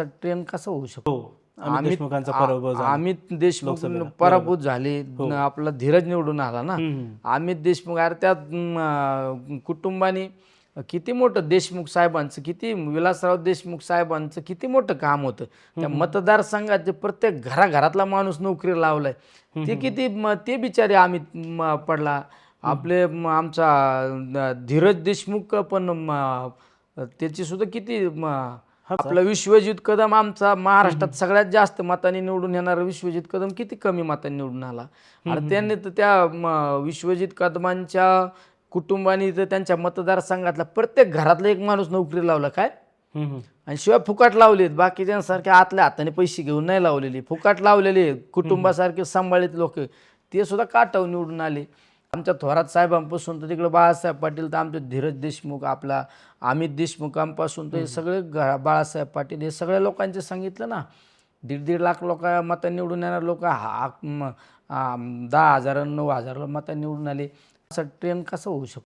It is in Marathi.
असा ट्रेन कसा होऊ शकतो? हो अमित देशमुखांचा पराभव झाला. अमित देशमुख लोकसभेला. पराभूत झाले. न- आपला धीरज निवडून आला ना. हम्म. अमित देशमुख अरे त्या कुटुंबाने किती मोठं देशमुख साहेबांचं किती विलासराव देशमुख साहेबांचं किती मोठं काम होतं. त्या मतदारसंघाचे प्रत्येक घराघरातला माणूस नोकरी लावलाय. ते किती म- ते बिचारे अमित म, पडला. आपले म, आमचा धीरज देशमुख पण म, त्याची सुद्धा किती म, आपला विश्वजित कदम आमचा महाराष्ट्रात सगळ्यात जास्त मतांनी निवडून येणारा विश्वजित कदम किती कमी मतांनी निवडून आला? आणि त्यांनी तर त्या विश्वजित कदमांच्या कुटुंबाने तर त्यांच्या मतदारसंघातला प्रत्येक घरातला एक माणूस नोकरी लावला काय. आणि शिवाय फुकाट लावलेत बाकीच्यांसारखे आतल्या हाताने पैसे घेऊन नाही लावलेले. फुकाट लावलेले कुटुंबासारखे सांभाळित लोक ते सुद्धा काटावून निवडून आले. आमच्या थोरात साहेबांपासून तर तिकडे बाळासाहेब पाटील तर आमचे धीरज देशमुख आपला अमित देशमुखांपासून तर हे सगळे घ बाळासाहेब पाटील हे सगळ्या लोकांचे सांगितलं ना. दीड दीड लाख लोक मतं निवडून येणार लोक हा दहा हजार नऊ हजार मतं निवडून आले. असं ट्रेन कसं होऊ शकतो?